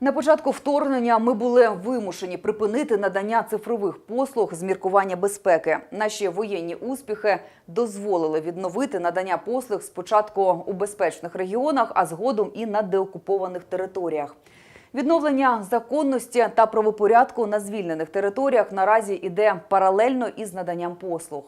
На початку вторгнення ми були вимушені припинити надання цифрових послуг з міркування безпеки. Наші воєнні успіхи дозволили відновити надання послуг спочатку у безпечних регіонах, а згодом і на деокупованих територіях. Відновлення законності та правопорядку на звільнених територіях наразі іде паралельно із наданням послуг.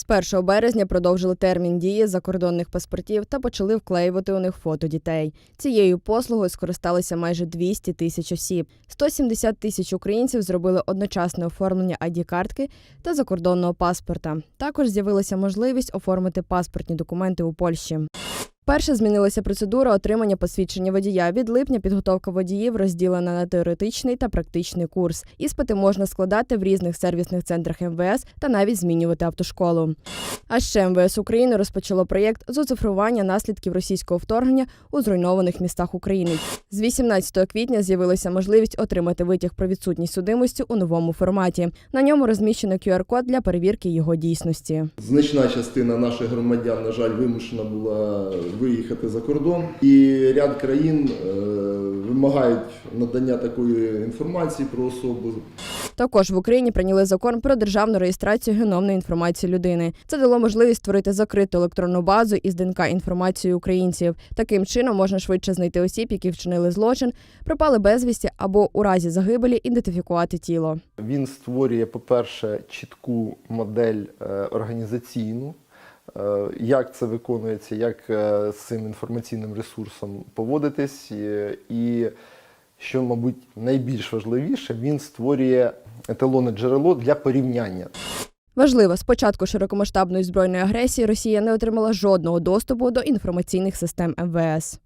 З 1 березня продовжили термін дії закордонних паспортів та почали вклеювати у них фото дітей. Цією послугою скористалися майже 200 тисяч осіб. 170 тисяч українців зробили одночасне оформлення id картки та закордонного паспорта. Також з'явилася можливість оформити паспортні документи у Польщі. Перше змінилася процедура отримання посвідчення водія. Від липня підготовка водіїв розділена на теоретичний та практичний курс. Іспити можна складати в різних сервісних центрах МВС та навіть змінювати автошколу. А ще МВС України розпочало проєкт з оцифрування наслідків російського вторгнення у зруйнованих містах України. З 18 квітня з'явилася можливість отримати витяг про відсутність судимості у новому форматі. На ньому розміщено QR-код для перевірки його дійсності. Значна частина наших громадян, на жаль, вимушена була виїхати за кордон, і ряд країн е, вимагають надання такої інформації про особу. Також в Україні прийняли закон про державну реєстрацію геномної інформації людини. Це дало можливість створити закриту електронну базу із ДНК інформацією українців. Таким чином можна швидше знайти осіб, які вчинили злочин, пропали безвісті або у разі загибелі ідентифікувати тіло. Він створює, по-перше, чітку модель е, організаційну, як це виконується, як е, з цим інформаційним ресурсом поводитись. е, І що, мабуть, найбільш важливіше, він створює еталонне джерело для порівняння. Важливо, з початку широкомасштабної збройної агресії Росія не отримала жодного доступу до інформаційних систем МВС.